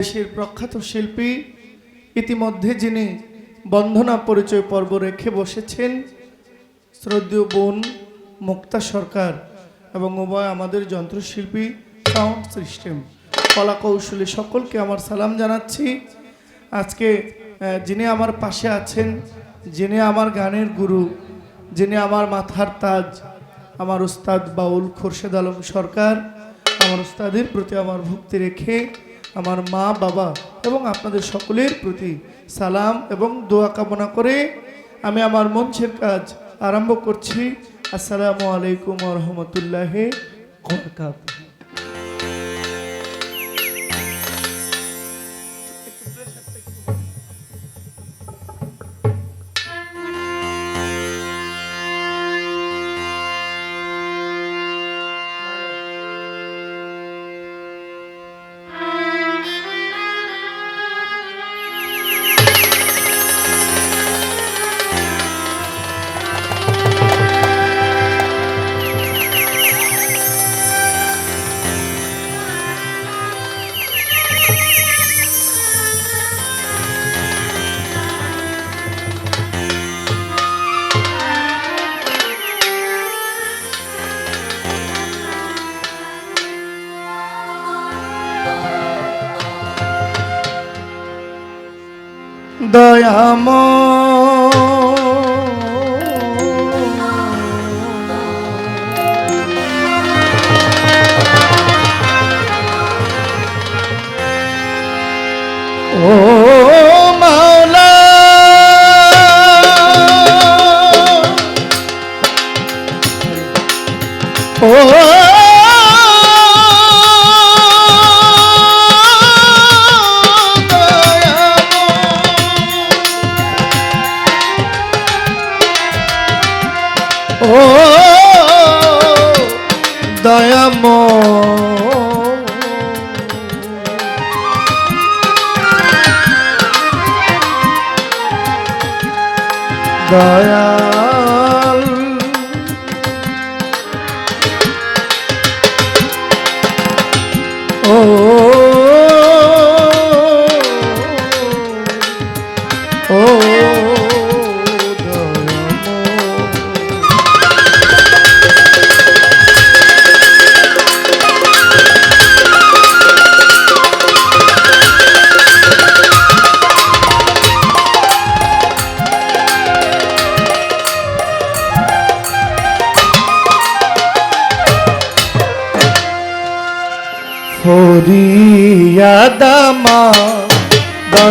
দেশের প্রখ্যাত শিল্পী ইতিমধ্যে যিনি বন্ধনা পরিচয় পর্ব রেখে বসেছেন, শ্রদ্ধেয় বোন মুক্তা সরকার এবং উভয় আমাদের যন্ত্রশিল্পী সাউন্ড সিস্টেম কলা কৌশলী সকলকে আমার সালাম জানাচ্ছি। আজকে যিনি আমার পাশে আছেন, যিনি আমার গানের গুরু, যিনি আমার মাথার তাজ, আমার উস্তাদ বাউল খোরশেদ আলম সরকার, আমার উস্তাদের প্রতি আমার ভক্তি রেখে আমার মা, বাবা এবং আপনাদের সকলের প্রতি সালাম এবং দোয়া কামনা করে আমি আমার মঞ্চের কাজ আরম্ভ করছি। আসসালামু আলাইকুম রহমতুল্লাহ দয়াম ও দয়াল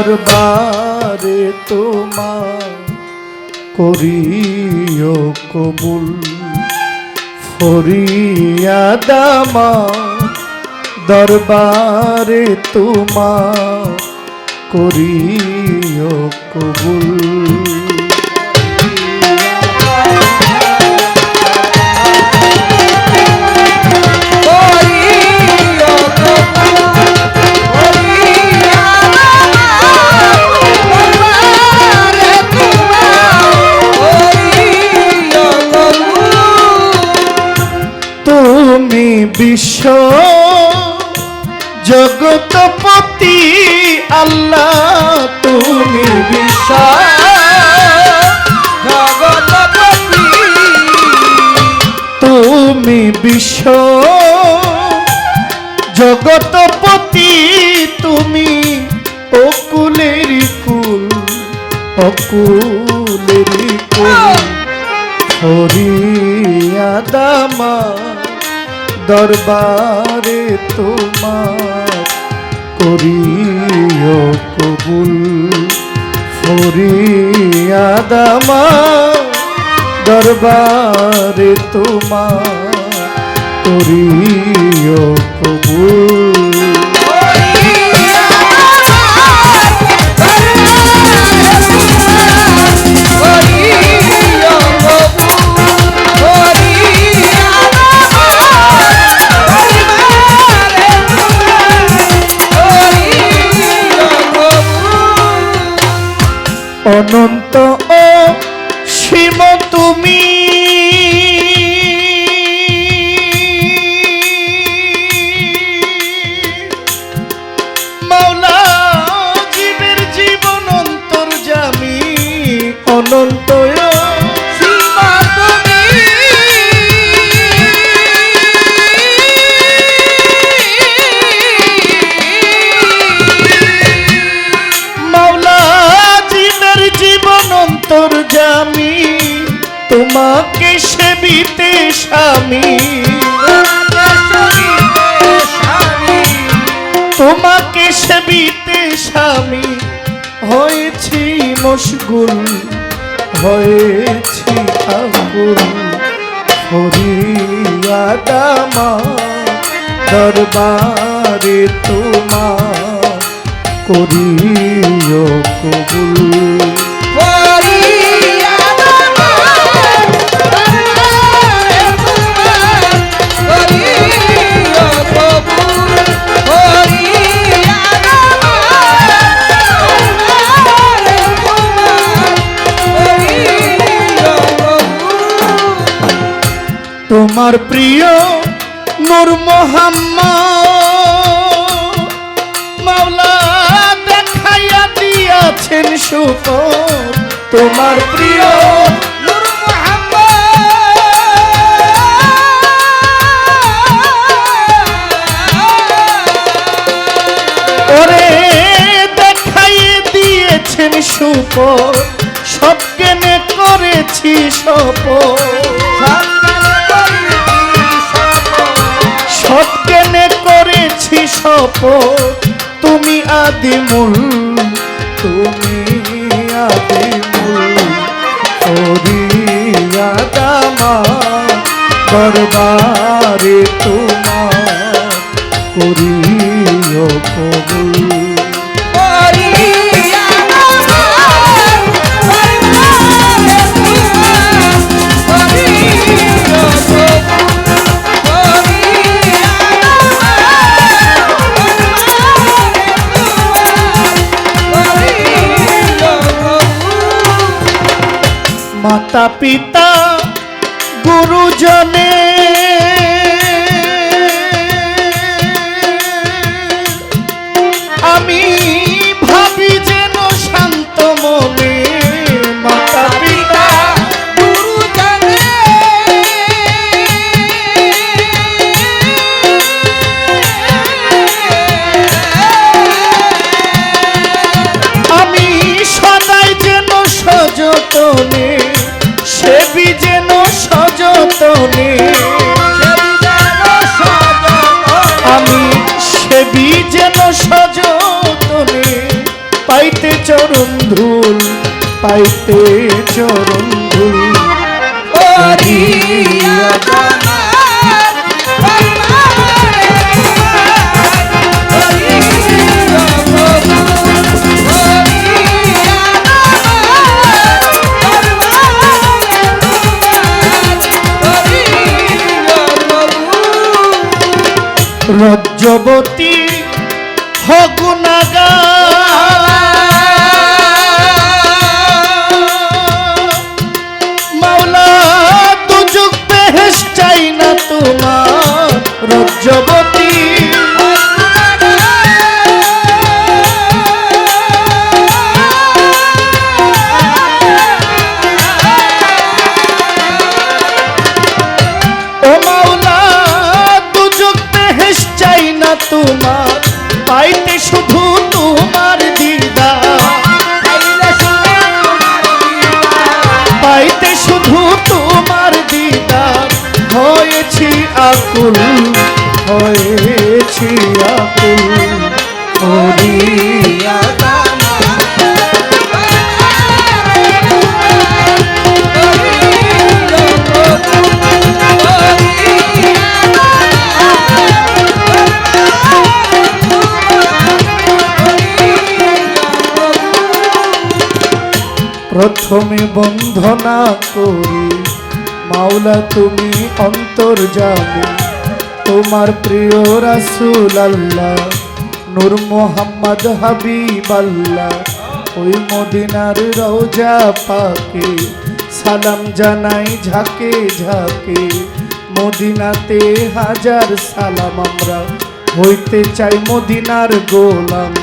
দরবারে তোমার করিও কবুল। ফরিয়াদামা দরবারে তোমার করিও কবুল। বিশ্ব জগতপতি আল্লাহ তুমি বিশ্ব তুমি বিশ্ব জগতপতি তুমি অকুলের কুল অকুলের কুল হরিয়াদামা দরবারে তোমার করিও কবুল। ফরিয়াদামা দরবারে তোমার করিও কবুল। অনন্ত অন্তর জামি তোমাকে সেবিতে স্বামী। তোমাকে সেবিতে স্বামী। হয়েছি মশগুল হয়েছি আঙ্গুর হরিয়াদামা দরবারে তোমার করিও কবুল। তোমার প্রিয় নূর মোহাম্মদ। দেখাইয়া দিয়াছেন সুপর তোমার প্রিয় ওরে দেখাইয়ে দিয়েছেন সুপর সব করেছি সপর শপথ। তুমি আদিমূল তুমি আদিমূল। হরিয়াদামা দরবারে মাতা পিতা গুরুজনে পাইতে চরণ ধুল। রজ্জবতী প্রথমে বন্ধনা করি। মাওলা, তুমি অন্তর যাবে তোমার প্রিয় রাসুল আল্লাহ নূর মোহাম্মদ হাবিব আল্লাহ ওই মদিনার রওজা পাকে। সালাম জানাই ঝাঁকে ঝাঁকে। মদিনাতে হাজার সালাম আমরা। হইতে চাই মদিনার গোলাম।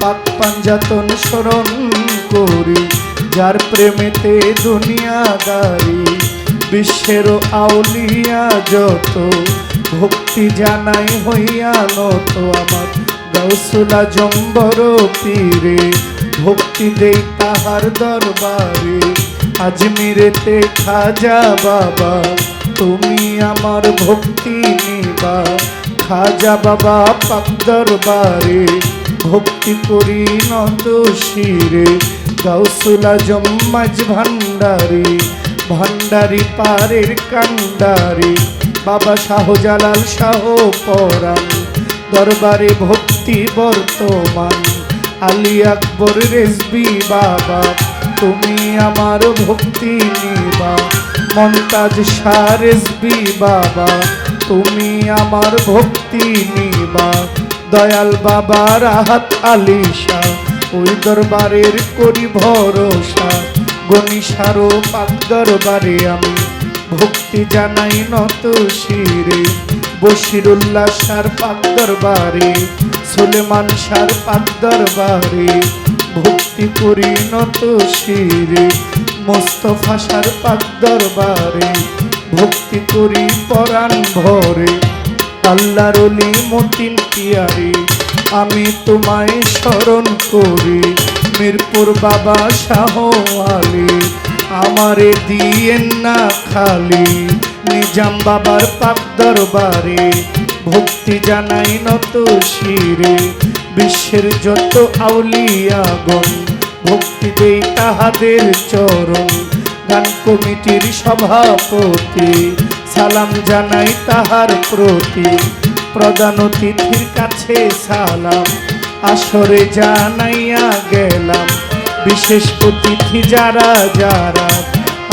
পাক পাঞ্জাতন স্মরণ করি। যার প্রেমেতে দুনিয়াদারি, বিশ্বের আউলিয়া যত, ভক্তি জানাই হইয়া নত আমার। গৌসুলা জম্বর পীরে, ভক্তি দেই তাহার দরবারে। আজমিরেতে খাজা বাবা, তুমি আমার ভক্তি নিবা। খাজা বাবা পাক দরবারে, ভক্তি করি নত শিরে। গাউসুলা জম্মাজ ভান্ডারি ভান্ডারি পারের কান্ডারি বাবা শাহজালাল শাহ পরাণ, দরবারে ভক্তি বর্তমান। আলী আকবর রেসবি বাবা, তুমি আমার ভক্তি নিবা। মন্তাজ শাহ রেসবি বাবা, তুমি আমার ভক্তি নিবা। দয়াল বাবা রাহাত আলী শাহ ওই দরবারের করি ভরসা। গণিসারো পাক দরবারে আমি। ভক্তি জানাই নত শিরে। বশিরুল্লাহ সার পাক দরবারে, সুলেমান সার পাক দরবারে। ভক্তি করি নত শিরে, মোস্তফা সার পাক দরবারে। ভক্তি করি পরাণ ভরে, আল্লাহর মতিন পিয়ারি। আমি তোমায় স্মরণ করি। মিরপুর বাবা শাহ আলী, আমারে দিয়েন না খালি। নিজাম বাবার পাক দরবারে ভক্তি জানাই নত শিরে। বিশ্বের যত আউলিয়াগণ ভক্তি দেই তাহাদের চরণ। গান কমিটির সভাপতি, সালাম জানাই তাহার প্রতি। প্রধান অতিথির কাছে সালাম। আসরে জানাইয়া গেলাম, বিশেষ অতিথি যারা যারা।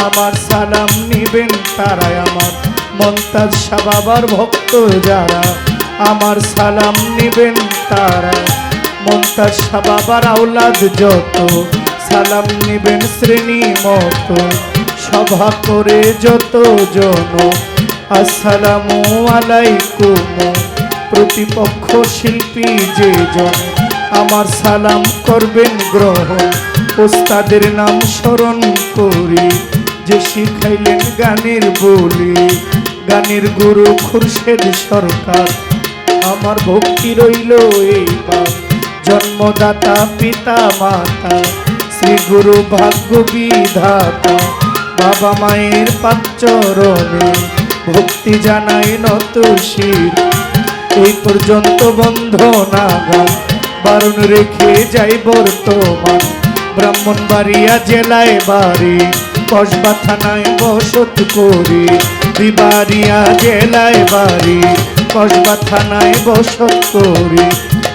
আমার সালাম নিবেন তারা আমার মন্তাজ শাহ বাবার ভক্ত যারা। আমার সালাম নিবেন তারা মমতাজ শাহ বাবার আওলাদ যত। সালাম নিবেন শ্রেণি মতো, সভা করে যত জন। আসসালামু আলাইকুম। প্রতিপক্ষ শিল্পী যে জন, আমার সালাম করবেন গ্রহণ। ওস্তাদের নাম স্মরণ করি। যে শিখাইলেন গানের বলি, গানের গুরু খুরশেদ সরকার। আমার ভক্তি রইল এইবার, জন্মদাতা, পিতা, মাতা। শ্রী গুরু ভাগ্য বিধাতা, বাবা মায়ের পাচরণে ভক্তি জানাই নত এই পর্যন্ত বন্ধ নাগাল, বারণ রেখে যাই বর্তমান। ব্রাহ্মণবাড়িয়া জেলায় বাড়ি, কসবা থানায় বসত করি। বিবাড়িয়া জেলায় বাড়ি, কসবা থানায় বসত করি।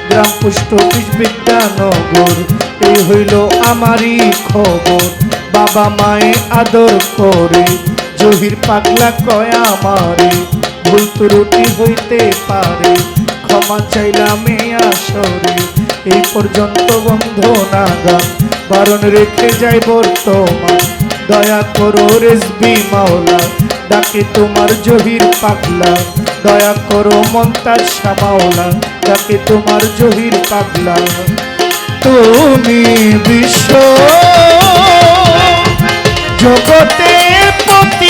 গ্রাম অফিস, বিদ্যানগর, এই হইল আমারই খবর। বাবা মায়ে আদর করে। জহির পাগলা কয় আমারে ভুল ত্রুটি হইতে পারে, ক্ষমা চাইলাম আসরে। এই পর্যন্ত বন্ধ নাগাম বারণ রেখে যাই বর্তমান। দয়া করো রেসবি মাওলা, ডাকে তোমার জহির পাগলা। দয়া করো মন্তাজ শ্যামাওলা ডাকে তোমার জহির পাগলা। তুমি বিশ্ব জগতের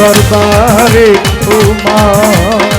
দরবারে তোমার